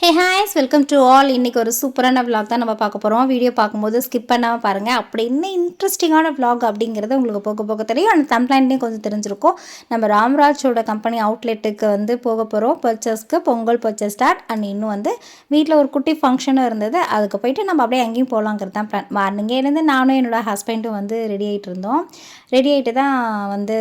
Hey hi's welcome to all இன்றைக்கி ஒரு சூப்பரான vlog தான் நம்ம பார்க்க போகிறோம் வீடியோ பார்க்கும்போது ஸ்கிப் பண்ணாமல் பாருங்கள் அப்படி என்ன இன்ட்ரெஸ்டிங்கான vlog அப்படிங்கிறது உங்களுக்கு போக போக தெரியும். அந்த தம்ப்ளைன்லேயும் கொஞ்சம் தெரிஞ்சிருக்கும். நம்ம ராம்ராஜோட கம்பெனி அவுட்லெட்டுக்கு வந்து போக போகிறோம் பர்ச்சேஸ்க்கு பொங்கல் பர்ச்சேஸ் ஸ்டார்ட் அண்ட் இன்னும் வந்து வீட்டில் ஒரு குட்டி ஃபங்க்ஷனும் இருந்தது. அதுக்கு போயிட்டு நம்ம அப்படியே அங்கேயும் போகலாங்கிறது தான் பிளான் மார்னிங்கே இருந்து நானும் என்னோட ஹஸ்பண்டும் வந்து ரெடி ஆகிட்டு இருந்தோம். ரெடி ஆகிட்டு தான் வந்து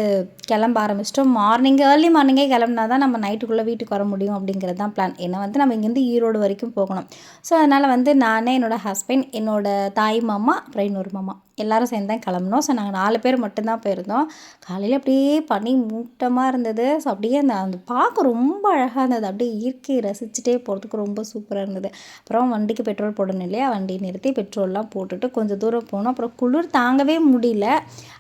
கிளம்ப ஆரம்பிச்சிட்டோம். மார்னிங் ஏர்லி மார்னிங்கே கிளம்புனா தான் நம்ம நைட்டுக்குள்ளே வீட்டுக்கு வர முடியும் அப்படிங்கிறது தான் பிளான் ஏன்னா வந்து நம்ம இங்கேருந்து ஈரோடு வரைக்கும் போகணும். ஸோ அதனால் வந்து நானே என்னோடய ஹஸ்பண்ட் என்னோட தாய் மாமா அப்புறம் இன்னொரு மாமா. எல்லோரும் சேர்ந்து தான் கிளம்புனோம். ஸோ நாங்கள் நாலு பேர் மட்டும்தான் போயிருந்தோம். காலையில் அப்படியே பனி மூட்டமாக இருந்தது. ஸோ அப்படியே அந்த அந்த பார்க்க ரொம்ப அழகாக இருந்தது. அப்படியே இயற்கையை ரசிச்சுட்டே போகிறதுக்கு ரொம்ப சூப்பராக இருந்தது. அப்புறம் வண்டிக்கு பெட்ரோல் போடணும் இல்லையா? வண்டி நிறுத்தி பெட்ரோல்லாம் போட்டுட்டு கொஞ்சம் தூரம் போனோம். அப்புறம் குளிர் தாங்கவே முடியல.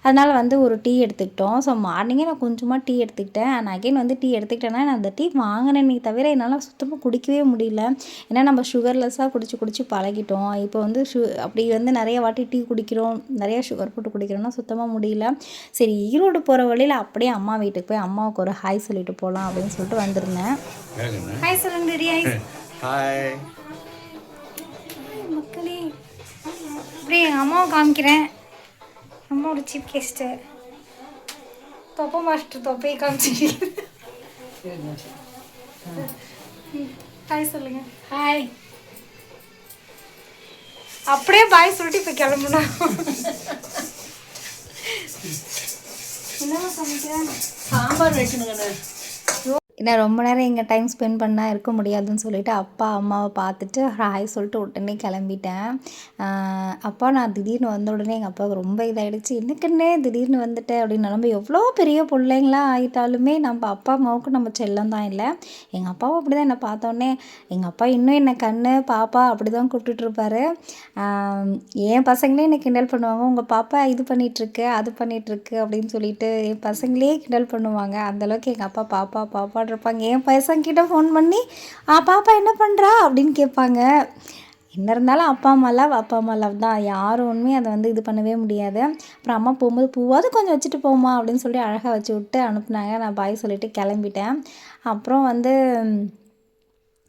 அதனால் வந்து ஒரு டீ எடுத்துக்கிட்டோம். ஸோ மார்னிங்கே நான் கொஞ்சமாக டீ எடுத்துக்கிட்டேன். நான் அகைன் வந்து டீ எடுத்துக்கிட்டேன்னா நான் அந்த டீ வாங்கினேனே தவிர என்னால் சுத்தமாக குடிக்கவே முடியல. ஏன்னா நம்ம சுகர்லெஸ்ஸாக குடிச்சு குடிச்சு பழகிட்டோம். இப்போ வந்து ஷு அப்படி வந்து நிறைய வாட்டி டீ குடிக்கிறோம். நிறைய சுகர் போட்டு குடிக்கிறோம்னா சுத்தமாக முடியல. சரி ஈரோடு போகிற வழியில் அப்படியே அம்மா வீட்டுக்கு போய் அம்மாவுக்கு ஒரு ஹாய் சொல்லிட்டு போகலாம் அப்படின்னு சொல்லிட்டு வந்திருந்தேன். ஹாய் சொல்லுங்க ஹாய் ஹாய் மக்களே. அப்படியே எங்கள் அம்மாவை காமிக்கிறேன். அம்மாவோட சீஃப் கெஸ்ட்டு தொப்பை மாஸ்டர் தொப்பையை காமிச்சு ஹாய் சொல்லுங்க. ஹாய் அப்படியே பாய் சொல்லிட்டு இப்போ கிளம்புனா. என்னவா சமைக்கிறேன் சாம்பார் வைக்கணுங்கண்ணே. ஏன்னா ரொம்ப நேரம் எங்கள் டைம் ஸ்பெண்ட் பண்ணால் இருக்க முடியாதுன்னு சொல்லிட்டு அப்பா அம்மாவை பார்த்துட்டு ஹாய் சொல்லிட்டு உடனே கிளம்பிட்டேன். அப்பா நான் திடீர்னு வந்த உடனே எங்கள் அப்பாவுக்கு ரொம்ப இதாகிடுச்சு என்னக்குன்னே திடீர்னு வந்துட்டேன் அப்படின்னு நம்ம எவ்வளோ பெரிய பிள்ளைங்களா ஆகிட்டாலுமே நம்ம அப்பா அம்மாவுக்கு நம்ம செல்லம் தான் இல்லை. எங்கள் அப்பாவும் அப்படி தான் என்னை பார்த்தோன்னே எங்கள் அப்பா இன்னும் என்னை கண்ணு பாப்பா அப்படி தான் கூப்பிட்டுட்டு என் பசங்களே என்னை கிண்டல் பண்ணுவாங்க. உங்கள் பாப்பா இது பண்ணிகிட்ருக்கு அது பண்ணிகிட்ருக்கு அப்படின்னு சொல்லிட்டு என் பசங்களே கிண்டல் பண்ணுவாங்க. அந்தளவுக்கு எங்கள் அப்பா பாப்பா பாப்பான்னு இருப்பாங்க. என் பசங்கிட்ட ஃபோன் பண்ணி ஆ பாப்பா என்ன பண்ணுறா அப்படின்னு கேட்பாங்க. என்ன இருந்தாலும் அப்பா அம்மா லவ் அப்பா அம்மா லவ் தான். யாரும் உண்மையும் அதை வந்து இது பண்ணவே முடியாது. அப்புறம் அம்மா போகும்போது பூவாவது கொஞ்சம் வச்சுட்டு போமா அப்படின்னு சொல்லி அழகாக வச்சு விட்டு அனுப்புனாங்க. நான் பாய் சொல்லிவிட்டு கிளம்பிட்டேன். அப்புறம் வந்து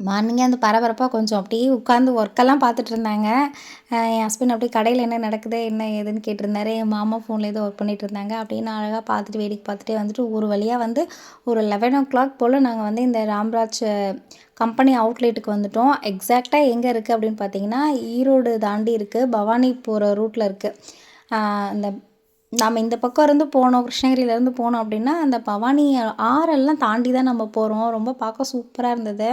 மார்னிங்கே அந்த பரபரப்பாக கொஞ்சம் அப்படியே உட்காந்து ஒர்க்கெல்லாம் பார்த்துட்டு இருந்தாங்க என் ஹஸ்பண்ட் அப்படியே கடையில் என்ன நடக்குது என்ன ஏதுன்னு கேட்டிருந்தாரு. என் மாமா ஃபோனில் ஏதோ ஒர்க் பண்ணிட்டு இருந்தாங்க அப்படியே நான் அழகாக பார்த்துட்டு வேடிக்கை பார்த்துட்டே வந்துட்டு ஒரு வழியாக வந்து ஒரு லெவன் ஓ கிளாக் போல் நாங்கள் வந்து இந்த ராம்ராஜ் கம்பெனி அவுட்லெட்டுக்கு வந்துட்டோம். எக்ஸாக்டாக எங்கே இருக்குது அப்படின்னு பார்த்தீங்கன்னா ஈரோடு தாண்டி இருக்குது பவானி போகிற ரூட்டில் இருக்குது இந்த நம்ம இந்த பக்கம் இருந்து போனோம் கிருஷ்ணகிரியிலேருந்து போனோம் அப்படின்னா அந்த பவானி ஆறெல்லாம் தாண்டி தான் நம்ம போகிறோம் ரொம்ப பார்க்க சூப்பராக இருந்தது.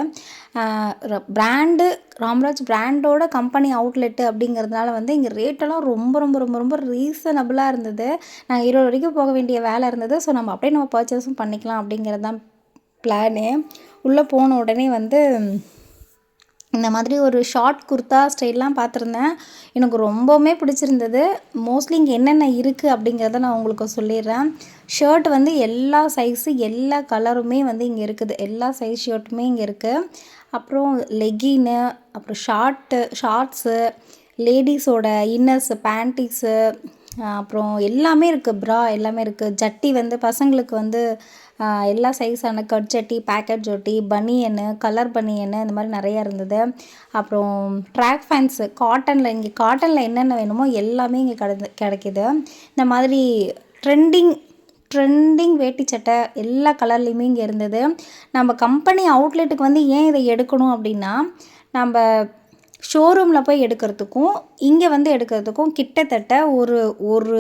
பிராண்டு ராம்ராஜ் பிராண்டோட கம்பெனி அவுட்லெட்டு அப்படிங்கிறதுனால வந்து இங்கே ரேட்டெல்லாம் ரொம்ப ரொம்ப ரொம்ப ரொம்ப ரீசனபிளாக இருந்தது. நாங்கள் ஈரோடு வரைக்கும் போக வேண்டிய வேலை இருந்தது. ஸோ நம்ம அப்படியே நம்ம பர்ச்சேஸும் பண்ணிக்கலாம் அப்படிங்கிறது தான் பிளானு உள்ளே போன உடனே வந்து இந்த மாதிரி ஒரு ஷார்ட் குர்த்தா ஸ்டைல்லாம் பார்த்துருந்தேன். எனக்கு ரொம்பவுமே பிடிச்சிருந்தது. மோஸ்ட்லி இங்கே என்னென்ன இருக்குது அப்படிங்கிறத நான் உங்களுக்கு சொல்லிடுறேன். ஷர்ட் வந்து எல்லா சைஸு எல்லா கலருமே வந்து இங்கே இருக்குது. எல்லா சைஸ் ஷர்ட்டுமே இங்கே இருக்குது அப்புறம் லெகின்னு அப்புறம் ஷார்ட்டு ஷார்ட்ஸு லேடிஸோட இன்னர்ஸு பேண்டீஸு அப்புறம் எல்லாமே இருக்குது ப்ரா எல்லாமே இருக்குது ஜட்டி வந்து பசங்களுக்கு வந்து எல்லா சைஸான கட் ஜட்டி பேக்கெட் ஜட்டி பனியனு கலர் பனியனு இந்த மாதிரி நிறையா இருந்தது. அப்புறம் ட்ராக் ஃபேன்ஸு காட்டனில் இங்கே காட்டனில் என்னென்ன வேணுமோ எல்லாமே இங்கே கிடந்து கிடைக்கிது. இந்த மாதிரி ட்ரெண்டிங் ட்ரெண்டிங் வேட்டி சட்டை எல்லா கலர்லேயுமே இங்கே இருந்தது. நம்ம கம்பெனி அவுட்லெட்டுக்கு வந்து ஏன் இதை எடுக்கணும் அப்படின்னா நம்ம ஷோரூமில் போய் எடுக்கிறதுக்கும் இங்கே வந்து எடுக்கிறதுக்கும் கிட்டத்தட்ட ஒரு ஒரு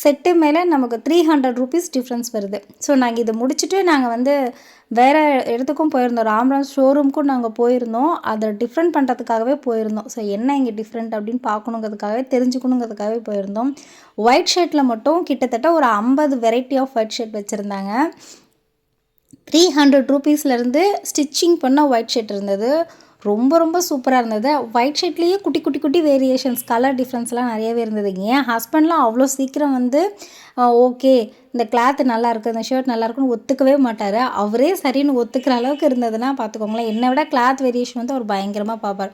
செட்டு மேலே நமக்கு த்ரீ ஹண்ட்ரட் ருபீஸ் டிஃப்ரென்ஸ் வருது. ஸோ நாங்கள் இதை முடிச்சுட்டு நாங்கள் வந்து வேறு இடத்துக்கும் போயிருந்தோம். ராம்ராம் ஷோரூமுக்கும் நாங்கள் போயிருந்தோம். அதை டிஃப்ரெண்ட் பண்ணுறதுக்காகவே போயிருந்தோம். ஸோ என்ன இங்கே டிஃப்ரெண்ட் அப்படின்னு பார்க்கணுங்கிறதுக்காகவே தெரிஞ்சுக்கணுங்கிறதுக்காகவே போயிருந்தோம். ஒயிட் ஷர்ட்டில் மட்டும் கிட்டத்தட்ட ஒரு ஐம்பது வெரைட்டி ஆஃப் ஒயிட் ஷர்ட் வச்சுருந்தாங்க. த்ரீ ஹண்ட்ரட் ருபீஸ்லேருந்து ஸ்டிச்சிங் பண்ண ஒயிட் ஷர்ட் இருந்தது. ரொம்ப ரொம்ப சூப்பராக இருந்தது. ஒயிட் ஷர்ட்லேயே குட்டி குட்டி குட்டி வேரியேஷன்ஸ் கலர் டிஃப்ரென்ஸ்லாம் நிறையவே இருந்தது என் ஹஸ்பண்ட்லாம் அவ்வளோ சீக்கிரம் வந்து ஓகே இந்த கிளாத் நல்லா இருக்குது இந்த ஷர்ட் நல்லா இருக்குன்னு ஒத்துக்கவே மாட்டார். அவரே சரின்னு ஒத்துக்கிற அளவுக்கு இருந்ததுன்னா பார்த்துக்கோங்களேன் என்னை விட கிளாத் வேரியேஷன் வந்து அவர் பயங்கரமாக பார்ப்பார்.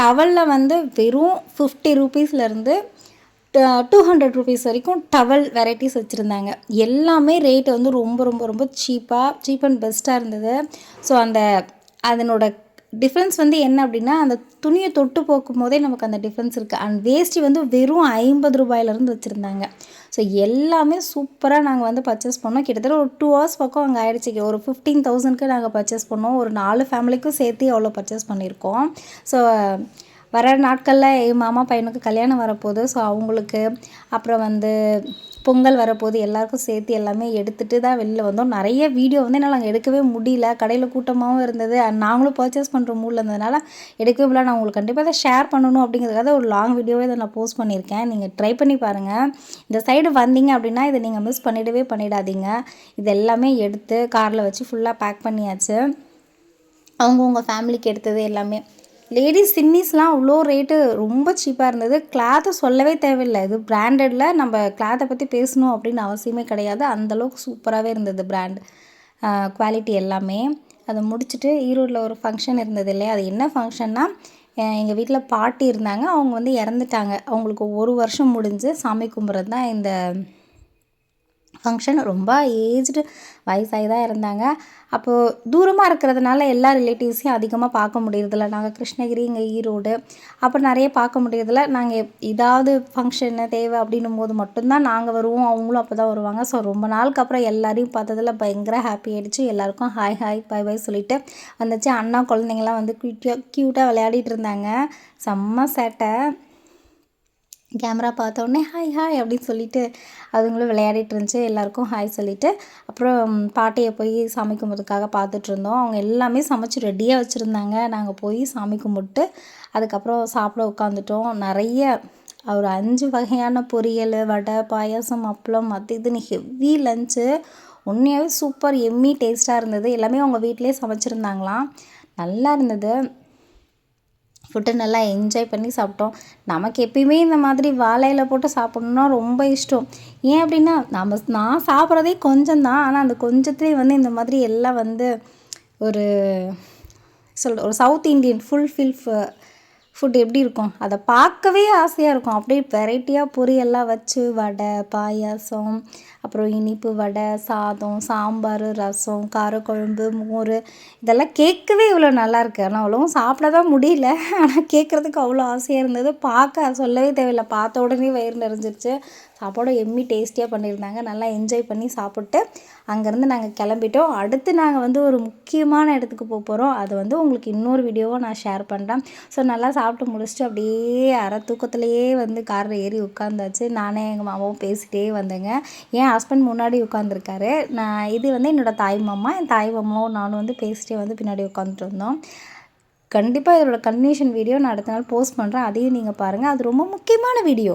டவலில் வந்து வெறும் ஃபிஃப்டி ருபீஸ்லேருந்து டூ ஹண்ட்ரட் ருபீஸ் வரைக்கும் டவல் வெரைட்டிஸ் வச்சுருந்தாங்க. எல்லாமே ரேட் வந்து ரொம்ப ரொம்ப ரொம்ப சீப்பாக சீப் அண்ட் பெஸ்ட்டாக இருந்தது. ஸோ அந்த அதனோட டிஃப்ரென்ஸ் வந்து என்ன அப்படின்னா அந்த துணியை தொட்டு போக்கும் போதே நமக்கு அந்த டிஃப்ரென்ஸ் இருக்குது அண்ட் வேஷ்டி வந்து வெறும் ஐம்பது ரூபாயிலேருந்து வச்சுருந்தாங்க. ஸோ எல்லாமே சூப்பராக நாங்கள் வந்து பர்ச்சேஸ் பண்ணோம். கிட்டத்தட்ட ஒரு டூ ஹவர்ஸ் பக்கம் அங்கே ஆயிடுச்சு. ஒரு ஃபிஃப்டீன் தௌசண்ட்க்கு நாங்கள் பர்ச்சேஸ் பண்ணோம். ஒரு நாலு ஃபேமிலிக்கும் சேர்த்து அவ்வளோ பர்ச்சேஸ் பண்ணியிருக்கோம். ஸோ வர நாட்களில் என் மாமா பையனுக்கு கல்யாணம் வரப்போகுது. ஸோ அவங்களுக்கு அப்புறம் வந்து பொங்கல் வரப்போகுது. எல்லாருக்கும் சேர்த்து எல்லாமே எடுத்துகிட்டு தான் வெளில வந்தோம். நிறைய வீடியோ வந்து என்னால் நாங்கள் எடுக்கவே முடியல. கடையில் கூட்டமாகவும் இருந்தது. நாங்களும் பர்ச்சேஸ் பண்ணுற மூடில் இருந்ததுனால எடுக்கவே முடியல. நான் உங்களுக்கு கண்டிப்பாக அதை ஷேர் பண்ணணும் அப்படிங்கிறதுக்காக ஒரு லாங் வீடியோவே இதை நான் போஸ்ட் பண்ணியிருக்கேன். நீங்கள் ட்ரை பண்ணி பாருங்கள் இந்த சைடு வந்தீங்க அப்படின்னா இதை நீங்கள் மிஸ் பண்ணிடவே பண்ணிடாதீங்க. இது எல்லாமே எடுத்து காரில் வச்சு ஃபுல்லாக பேக் பண்ணியாச்சு. அவங்கவுங்க ஃபேமிலிக்கு எடுத்தது எல்லாமே. லேடிஸ் சின்னிஸ்லாம் அவ்வளோ ரேட்டு ரொம்ப சீப்பாக இருந்தது. கிளாத்தை சொல்லவே தேவையில்லை. இது பிராண்டடில் நம்ம கிளாத்தை பற்றி பேசணும் அப்படின்னு அவசியமே கிடையாது. அந்தளவுக்கு சூப்பராகவே இருந்தது பிராண்ட் குவாலிட்டி எல்லாமே. அதை முடிச்சுட்டு ஈரோட்டில் ஒரு ஃபங்க்ஷன் இருந்தது இல்லையா? அது என்ன ஃபங்க்ஷன்னா எங்கள் வீட்டில் பாட்டி இருந்தாங்க. அவங்க வந்து இறந்துட்டாங்க. அவங்களுக்கு ஒரு வருஷம் முடிஞ்சு சாமி கும்பிட்றது தான் இந்த ஃபங்க்ஷன் ரொம்ப ஏஜ்டு வயசாகி தான் இருந்தாங்க. அப்போது தூரமாக இருக்கிறதுனால எல்லா ரிலேட்டிவ்ஸையும் அதிகமாக பார்க்க முடியறதில்ல. நாங்கள் கிருஷ்ணகிரி இங்கே ஈரோடு. அப்புறம் நிறைய பார்க்க முடியறதில்ல. நாங்கள் ஏதாவது ஃபங்க்ஷனு தேவை அப்படின்னும் போது மட்டும்தான் நாங்கள் வருவோம். அவங்களும் அப்போ தான் வருவாங்க. ஸோ ரொம்ப நாளுக்கு அப்புறம் எல்லாரையும் பார்த்ததில் பயங்கர ஹாப்பி ஆகிடுச்சு எல்லாருக்கும் ஹாய் ஹாய் பை பை சொல்லிட்டு வந்துச்சு. அண்ணா குழந்தைங்களாம் வந்து க்யூட்டியாக க்யூட்டாக விளையாடிட்டு இருந்தாங்க. செம்ம சேட்டை. கேமரா பார்த்தோடனே ஹாய் ஹாய் அப்படின்னு சொல்லிட்டு அதுங்களும் விளையாடிட்டு இருந்துச்சு. எல்லாருக்கும் ஹாய் சொல்லிட்டு அப்புறம் பாட்டியை போய் சாமி கும்பிட்றதுக்காக பார்த்துட்டு இருந்தோம். அவங்க எல்லாமே சமைச்சு ரெடியாக வச்சுருந்தாங்க. நாங்கள் போய் சாமி கும்பிட்டு அதுக்கப்புறம் சாப்பிட உட்காந்துட்டோம். நிறைய ஒரு அஞ்சு வகையான பொரியல் வடை பாயாசம் அப்பளம் அது இதுன்னு ஹெவி லஞ்சு உண்மையாகவே சூப்பர் எம்மி டேஸ்ட்டாக இருந்தது. எல்லாமே அவங்க வீட்டிலே சமைச்சிருந்தாங்களாம். நல்லா இருந்தது. ஃபுட்டு நல்லா என்ஜாய் பண்ணி சாப்பிட்டோம். நமக்கு எப்பயுமே இந்த மாதிரி வாழையில் போட்டு சாப்பிட்ணுன்னா ரொம்ப இஷ்டம். ஏன் அப்படின்னா நம்ம நான் சாப்பிட்றதே கொஞ்சம் தான் ஆனால் அந்த கொஞ்சத்துலேயே வந்து இந்த மாதிரி எல்லாம் வந்து ஒரு சொல் ஒரு சவுத் இண்டியன் ஃபுல் ஃபுட் எப்படி இருக்கும்? அதை பார்க்கவே ஆசையாக இருக்கும். அப்படியே வெரைட்டியாக பொரியெல்லாம் வச்சு வடை பாயாசம் அப்புறம் இனிப்பு வடை சாதம் சாம்பார் ரசம் காரக்குழம்பு மோர். இதெல்லாம் கேட்கவே இவ்வளோ நல்லாயிருக்கு ஆனால் அவ்வளோவும் சாப்பிட தான் முடியல. ஆனால் கேட்குறதுக்கு அவ்வளோ ஆசையாக இருந்தது. பார்க்க சொல்லவே தேவையில்லை. பார்த்த உடனே வயிறு நிறைஞ்சிருச்சு. சாப்பாடு எம்மி டேஸ்டியாக பண்ணியிருந்தாங்க. நல்லா என்ஜாய் பண்ணி சாப்பிட்டு அங்கேருந்து நாங்கள் கிளம்பிட்டோம். அடுத்து நாங்கள் வந்து ஒரு முக்கியமான இடத்துக்கு போக போகிறோம். அது வந்து உங்களுக்கு இன்னொரு வீடியோவை நான் ஷேர் பண்ணுறேன். ஸோ நல்லா சாப்பிட்டு முடிச்சுட்டு அப்படியே அரை தூக்கத்துலேயே வந்து காரில் ஏறி உட்காந்தாச்சு. நானே எங்கள் மாமாவும் பேசிகிட்டே வந்தேங்க. என் ஹஸ்பண்ட் முன்னாடி உட்காந்துருக்காரு. நான் இது வந்து என்னோடய தாய் மாமா. என் தாய் மாமாவும் நானும் வந்து பேசிகிட்டே வந்து பின்னாடி உட்காந்துட்டு இருந்தோம். கண்டிப்பாக இதோட கன்வினேஷன் வீடியோ நான் அடுத்த நாள் போஸ்ட் பண்ணுறேன் அதையும் நீங்கள் பாருங்கள் அது ரொம்ப முக்கியமான வீடியோ